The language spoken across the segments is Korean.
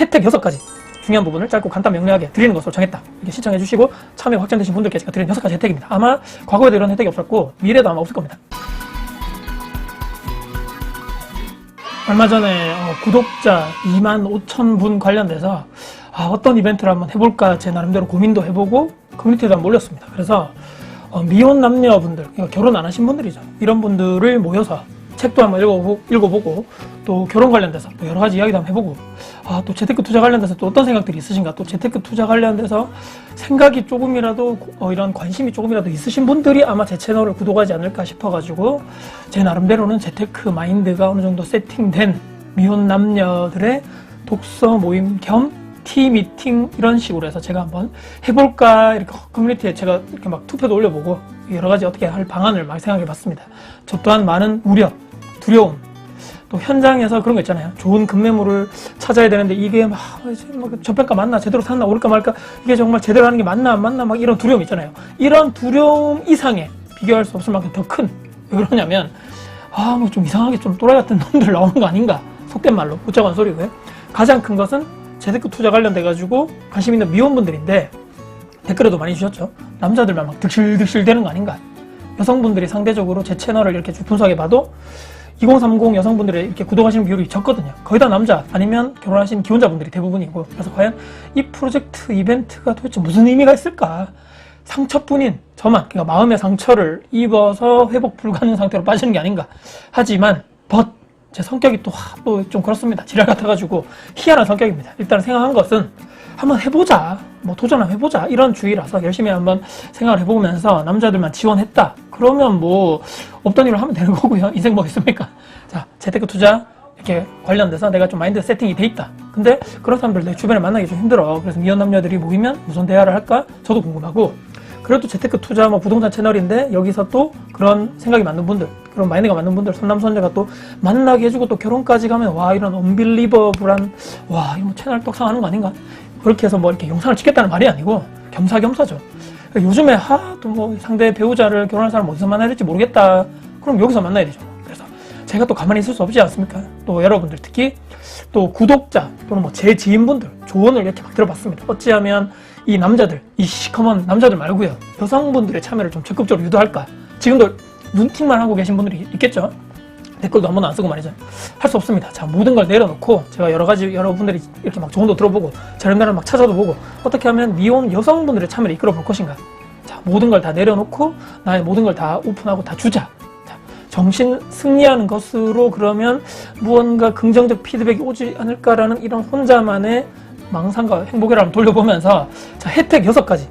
혜택 6가지 중요한 부분을 짧고 간단 명료하게 드리는 것으로 정했다. 이렇게 시청해 주시고 참여 확정되신 분들께 제가 드리는 6가지 혜택입니다. 아마 과거에도 이런 혜택이 없었고 미래도 아마 없을 겁니다. 얼마 전에 어, 구독자 2만 5천 분 관련돼서 아, 어떤 이벤트를 한번 해볼까 제 나름대로 고민도 해보고 커뮤니티에도 한번 올렸습니다. 그래서 어, 미혼 남녀분들, 결혼 안 하신 분들이죠. 이런 분들을 모여서 책도 한번 읽어보고, 읽어보고 또 결혼 관련돼서 또 여러 가지 이야기도 한번 해보고 아, 또 재테크 투자 관련돼서 또 어떤 생각들이 있으신가 또 재테크 투자 관련돼서 생각이 조금이라도 어, 이런 관심이 조금이라도 있으신 분들이 아마 제 채널을 구독하지 않을까 싶어가지고 제 나름대로는 재테크 마인드가 어느 정도 세팅된 미혼 남녀들의 독서 모임 겸 티 미팅 이런 식으로 해서 제가 한번 해볼까 이렇게 커뮤니티에 제가 이렇게 막 투표도 올려보고 여러 가지 어떻게 할 방안을 막 생각해 봤습니다. 저 또한 많은 우려, 두려움, 또 현장에서 그런 거 있잖아요. 좋은 급매물을 찾아야 되는데 이게 막뭐 저평가 맞나 제대로 샀나 오를까 말까 이게 정말 제대로 하는 게 맞나 안 맞나 막 이런 두려움 있잖아요. 이런 두려움 이상에 비교할 수 없을 만큼 더 큰 왜 그러냐면 아 뭐 좀 이상하게 좀 또라이 같은 놈들 나오는 거 아닌가 속된 말로 한 소리고요. 가장 큰 것은 재테크 투자 관련돼 가지고 관심 있는 미혼분들인데 댓글에도 많이 주셨죠. 남자들만 막 득실득실 되는 거 아닌가. 여성분들이 상대적으로 제 채널을 이렇게 쭉 분석해 봐도 2030 여성분들의 이렇게 구독하시는 비율이 적거든요. 거의 다 남자 아니면 결혼하신 기혼자분들이 대부분이고 그래서 과연 이 프로젝트 이벤트가 도대체 무슨 의미가 있을까? 상처뿐인 저만 그러니까 마음의 상처를 입어서 회복 불가능 상태로 빠지는 게 아닌가. 하지만 벗 제 성격이 또 좀 그렇습니다. 지랄 같아가지고 희한한 성격입니다. 일단 생각한 것은 한번 해보자. 뭐 도전 한번 해보자. 이런 주의라서 열심히 한번 생각을 해보면서 남자들만 지원했다. 그러면 뭐 없던 일을 하면 되는 거고요. 인생 뭐 있습니까? 자, 재테크 투자 이렇게 관련돼서 내가 좀 마인드 세팅이 돼 있다. 근데 그런 사람들 내 주변에 만나기 좀 힘들어. 그래서 미혼 남녀들이 모이면 무슨 대화를 할까? 저도 궁금하고. 그래도 재테크 투자 뭐 부동산 채널인데 여기서 또 그런 생각이 맞는 분들, 그런 마인드가 맞는 분들, 손남손녀가 또 만나게 해주고 또 결혼까지 가면 와 이런 언빌리버블한 와 이거 뭐 채널 떡상하는 거 아닌가? 그렇게 해서 뭐 이렇게 영상을 찍겠다는 말이 아니고 겸사겸사죠. 요즘에 하도 뭐 상대 배우자를 결혼할 사람 어디서 만나야 될지 모르겠다. 그럼 여기서 만나야 되죠. 그래서 제가 또 가만히 있을 수 없지 않습니까? 또 여러분들 특히 또 구독자 또는 뭐 제 지인분들 조언을 이렇게 막 들어봤습니다. 어찌하면 이 남자들, 이 시커먼 남자들 말고요. 여성분들의 참여를 좀 적극적으로 유도할까? 지금도 눈팅만 하고 계신 분들이 있겠죠? 댓글도 한 번도 안 쓰고 말이죠. 할 수 없습니다. 자, 모든 걸 내려놓고 제가 여러 가지 여러분들이 이렇게 막 조언도 들어보고 자료나를 막 찾아도 보고 어떻게 하면 미혼 여성분들의 참여를 이끌어 볼 것인가? 자, 모든 걸 다 내려놓고 나의 모든 걸 다 오픈하고 다 주자. 자, 정신 승리하는 것으로 그러면 무언가 긍정적 피드백이 오지 않을까라는 이런 혼자만의 망상과 한번 돌려보면서 자, 혜택 여섯 가지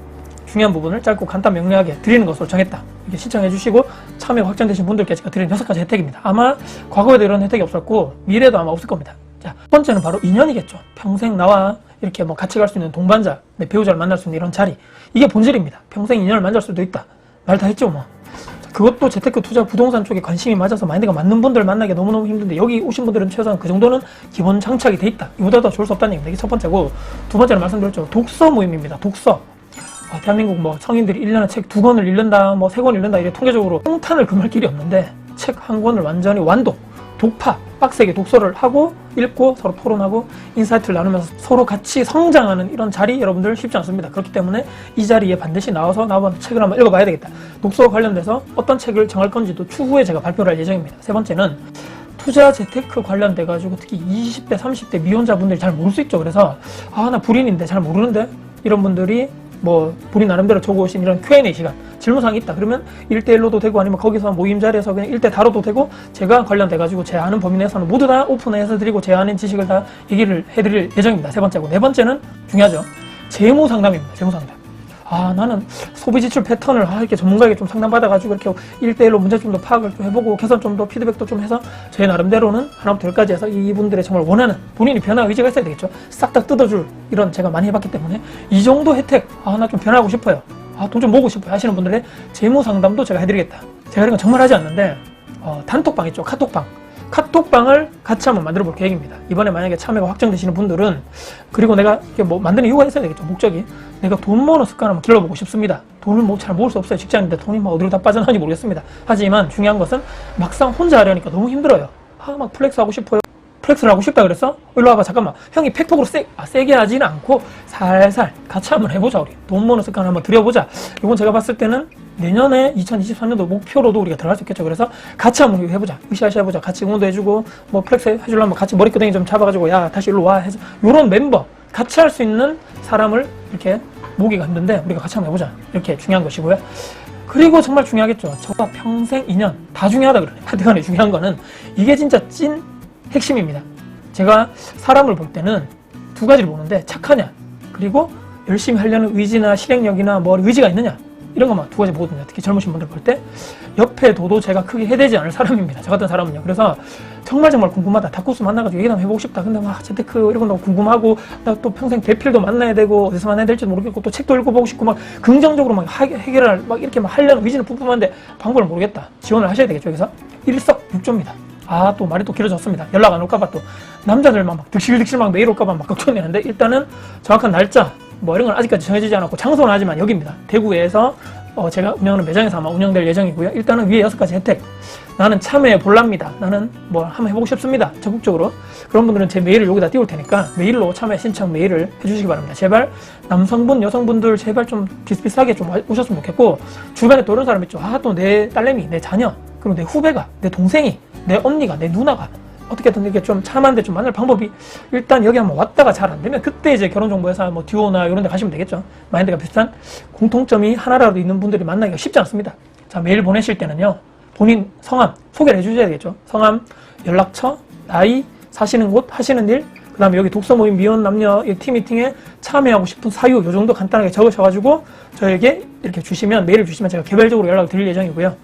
중요한 부분을 짧고 간단 명료하게 드리는 것으로 정했다. 이렇게 신청해 주시고 참여 확정되신 분들께 제가 드리는 여섯 가지 혜택입니다. 아마 과거에도 이런 혜택이 없었고 미래도 아마 없을 겁니다. 자, 첫 번째는 바로 인연이겠죠. 평생 나와 이렇게 뭐 같이 갈 수 있는 동반자, 내 배우자를 만날 수 있는 이런 자리. 이게 본질입니다. 평생 인연을 만날 수도 있다. 말 다 했죠, 뭐. 자, 그것도 재테크 투자 부동산 쪽에 관심이 맞아서 마인드가 맞는 분들 만나기 너무너무 힘든데 여기 오신 분들은 최소한 그 정도는 기본 장착이 돼 있다. 이보다 더 좋을 수 없다는 얘기입니다. 이게 첫 번째고 두 번째는 말씀드렸죠. 독서 모임입니다. 독서. 아, 대한민국 뭐 성인들이 1년에 책 두 권을 읽는다, 뭐 세 권 읽는다, 이래 통계적으로 통탄을 금할 길이 없는데 책 한 권을 완전히 완독, 독파, 빡세게 독서를 하고 읽고 서로 토론하고 인사이트를 나누면서 서로 같이 성장하는 이런 자리 여러분들 쉽지 않습니다. 그렇기 때문에 이 자리에 반드시 나와서 나한번 책을 한번 읽어봐야 되겠다. 독서와 관련돼서 어떤 책을 정할 건지도 추후에 제가 발표를 할 예정입니다. 세 번째는 투자 재테크 관련돼 가지고 특히 20대, 30대 미혼자분들이 잘 모를 수 있죠. 그래서 아 나 불인인데 잘 모르는데 이런 분들이 뭐 본인 나름대로 적어오신 이런 Q&A 시간 질문사항이 있다 그러면 1대1로도 되고 아니면 거기서 모임 자리에서 그냥 1대 다뤄도 되고 제가 관련돼 가지고 제 아는 범위 내에서는 모두 다 오픈해서 드리고 제 아는 지식을 다 얘기를 해드릴 예정입니다. 세 번째고 네 번째는 중요하죠. 재무 상담입니다. 재무 상담 아 나는 소비 지출 패턴을 아, 이렇게 전문가에게 좀 상담받아가지고 이렇게 1대1로 문제점도 파악을 좀 해보고 개선 좀 더 피드백도 좀 해서 제 나름대로는 하나부터 열까지 해서 이분들의 정말 원하는 본인이 변화 의지가 있어야 되겠죠. 싹 다 뜯어줄 이런 제가 많이 해봤기 때문에 이 정도 혜택 아 나 좀 변하고 싶어요. 아 돈 좀 모으고 싶어요. 하시는 분들의 재무 상담도 제가 해드리겠다. 제가 이런 건 정말 하지 않는데 어, 단톡방 있죠. 카톡방 카톡방을 같이 한번 만들어 볼 계획입니다. 이번에 만약에 참여가 확정되시는 분들은 그리고 내가 뭐 만드는 이유가 있어야 되겠죠. 목적이 내가 돈 모으는 습관 한번 길러보고 싶습니다. 돈을 뭐 잘 모을 수 없어요. 직장인데 돈이 뭐 어디로 다 빠져나가는지 모르겠습니다. 하지만 중요한 것은 막상 혼자 하려니까 너무 힘들어요. 아 막 플렉스 하고 싶어요. 플렉스를 하고 싶다 그랬어? 일로 와봐 잠깐만. 형이 팩폭으로 세, 아, 세게 하지는 않고 살살 같이 한번 해보자 우리. 돈 버는 습관 한번 들여보자. 이건 제가 봤을 때는 내년에 2023년도 목표로도 우리가 들어갈 수 있겠죠. 그래서 같이 한번 해보자. 으쌰으쌰 해보자. 같이 응원도 해주고 뭐 플렉스 해주려면 같이 머리끄댕이 좀 잡아가지고 야 다시 일로 와 해서. 요런 멤버 같이 할 수 있는 사람을 이렇게 모기가 힘든데 우리가 같이 한번 해보자. 이렇게 중요한 것이고요. 그리고 정말 중요하겠죠. 저가 평생 인연. 다 중요하다 그러네. 하여튼간에 중요한 거는 이게 진짜 찐 핵심입니다. 제가 사람을 볼 때는 두 가지를 보는데 착하냐 그리고 열심히 하려는 의지나 실행력이나 뭐 의지가 있느냐 이런 것만 두 가지 보거든요. 특히 젊으신 분들 볼 때 옆에 둬도 제가 크게 해대지 않을 사람입니다. 저 같은 사람은요. 그래서 정말 정말 궁금하다. 다코스 만나가지고 얘기 한번 해보고 싶다. 근데 막 재테크 이런 거 너무 궁금하고 나 또 평생 대필도 만나야 되고 어디서 만나야 될지 모르겠고 또 책도 읽어보고 싶고 막 긍정적으로 막 하- 해결할 막 이렇게 막 하려는 의지는 뿜뿜한데 방법을 모르겠다. 지원을 하셔야 되겠죠. 그래서 일석육조입니다. 아 또 말이 또 길어졌습니다. 연락 안 올까봐 또 남자들만 막 득실득실 막 메일 올까봐 막 걱정되는데 일단은 정확한 날짜 뭐 이런 건 아직까지 정해지지 않았고 장소는 하지만 여기입니다. 대구에서 어, 제가 운영하는 매장에서 아마 운영될 예정이고요. 일단은 위에 여섯 가지 혜택. 나는 참여해 볼랍니다. 나는 뭐 한번 해보고 싶습니다. 적극적으로. 그런 분들은 제 메일을 여기다 띄울 테니까 메일로 참여 신청 메일을 해주시기 바랍니다. 제발 남성분, 여성분들 제발 좀 비슷비슷하게 좀 오셨으면 좋겠고 주변에 또 이런 사람 있죠. 아 또 내 딸내미, 내 자녀, 그리고 내 후배가, 내 동생이, 내 언니가, 내 누나가 어떻게든 이렇게 좀 참한데 좀 만날 방법이 일단 여기 한번 왔다가 잘 안 되면 그때 이제 결혼정보회사 뭐 듀오나 이런 데 가시면 되겠죠. 마인드가 비슷한 공통점이 하나라도 있는 분들이 만나기가 쉽지 않습니다. 자, 메일 보내실 때는요. 본인 성함 소개를 해주셔야 되겠죠. 성함, 연락처, 나이, 사시는 곳, 하시는 일, 그 다음에 여기 독서 모임 미혼 남녀 이팀 미팅에 참여하고 싶은 사유 요 정도 간단하게 적으셔가지고 저에게 이렇게 주시면 메일을 주시면 제가 개별적으로 연락을 드릴 예정이고요.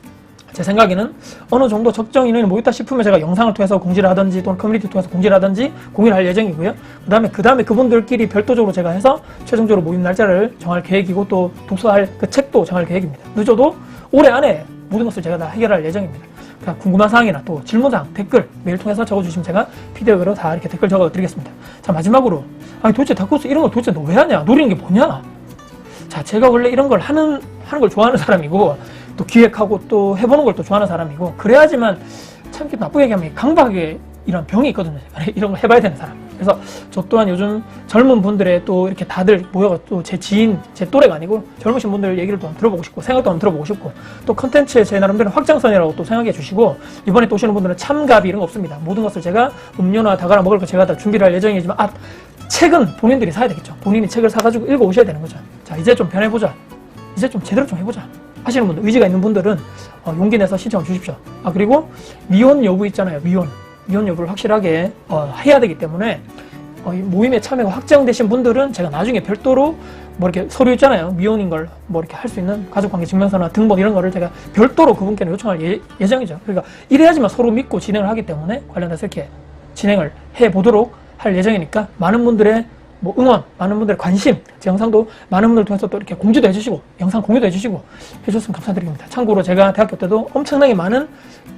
제 생각에는 어느 정도 적정 인원이 모였다 싶으면 제가 영상을 통해서 공지를 하든지 또는 커뮤니티 통해서 공지를 하든지 공유를 할 예정이고요. 그 다음에 그 다음에 그분들끼리 별도적으로 제가 해서 최종적으로 모임 날짜를 정할 계획이고 또 독서할 그 책도 정할 계획입니다. 늦어도 올해 안에 모든 것을 제가 다 해결할 예정입니다. 그러니까 궁금한 사항이나 또 질문사항, 댓글 메일 통해서 적어주시면 제가 피드백으로 다 이렇게 댓글 적어드리겠습니다. 자 마지막으로 아니 도대체 다코스 이런 걸 도대체 너 왜 하냐? 노리는 게 뭐냐? 자, 제가 원래 이런 걸 하는, 하는 걸 좋아하는 사람이고, 또 기획하고 또 해보는 걸 또 좋아하는 사람이고, 그래야지만 참 나쁘게 얘기하면 강박에 이런 병이 있거든요. 이런 걸 해봐야 되는 사람. 그래서 저 또한 요즘 젊은 분들의 또 이렇게 다들 모여가 또 제 지인, 제 또래가 아니고 젊으신 분들 얘기를 또 들어보고 싶고, 생각도 한번 들어보고 싶고, 또 컨텐츠에 제 나름대로 확장선이라고 또 생각해 주시고, 이번에 또 오시는 분들은 참가비 이런 거 없습니다. 모든 것을 제가 음료나 다가라 먹을 거 제가 다 준비를 할 예정이지만, 아, 책은 본인들이 사야 되겠죠. 본인이 책을 사가지고 읽어 오셔야 되는 거죠. 자, 이제 좀 변해보자. 이제 좀 제대로 좀 해보자. 하시는 분들, 의지가 있는 분들은 어, 용기 내서 신청을 주십시오. 아, 그리고 미혼 여부 있잖아요. 미혼. 미혼 여부를 확실하게 어, 해야 되기 때문에 어, 이 모임에 참여가 확정되신 분들은 제가 나중에 별도로 뭐 이렇게 서류 있잖아요. 미혼인 걸 뭐 이렇게 할 수 있는 가족관계 증명서나 등본 이런 거를 제가 별도로 그분께는 요청할 예, 예정이죠. 그러니까 이래야지만 서로 믿고 진행을 하기 때문에 관련해서 이렇게 진행을 해 보도록 할 예정이니까 많은 분들의 뭐 응원, 많은 분들의 관심, 제 영상도 많은 분들 통해서 또 이렇게 공지도 해주시고 영상 공유도 해주시고 해줬으면 감사드립니다. 참고로 제가 대학교 때도 엄청나게 많은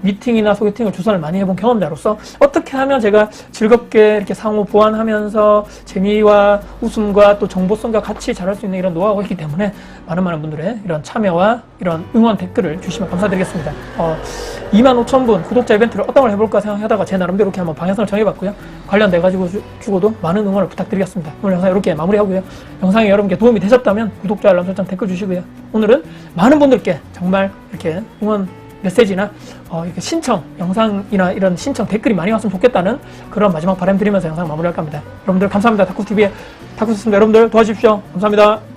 미팅이나 소개팅을 주선을 많이 해본 경험자로서 어떻게 하면 제가 즐겁게 이렇게 상호 보완하면서 재미와 웃음과 또 정보성과 같이 잘할 수 있는 이런 노하우가 있기 때문에 많은 많은 분들의 이런 참여와 이런 응원 댓글을 주시면 감사드리겠습니다. 어, 2만 5천 분 구독자 이벤트를 어떤 걸 해볼까 생각하다가 제 나름대로 이렇게 한번 방향성을 정해봤고요. 관련돼 가지고 주고도 많은 응원을 부탁드리겠습니다. 오늘 영상 이렇게 마무리하고요. 영상이 여러분께 도움이 되셨다면 구독자 알람 설정 댓글 주시고요. 오늘은 많은 분들께 정말 이렇게 응원 메시지나 어, 이렇게 신청 영상이나 이런 신청 댓글이 많이 왔으면 좋겠다는 그런 마지막 바람 드리면서 영상 마무리할 겁니다. 여러분들 감사합니다. 다쿠TV의 다쿠스입니다. 여러분들 도와주십시오. 감사합니다.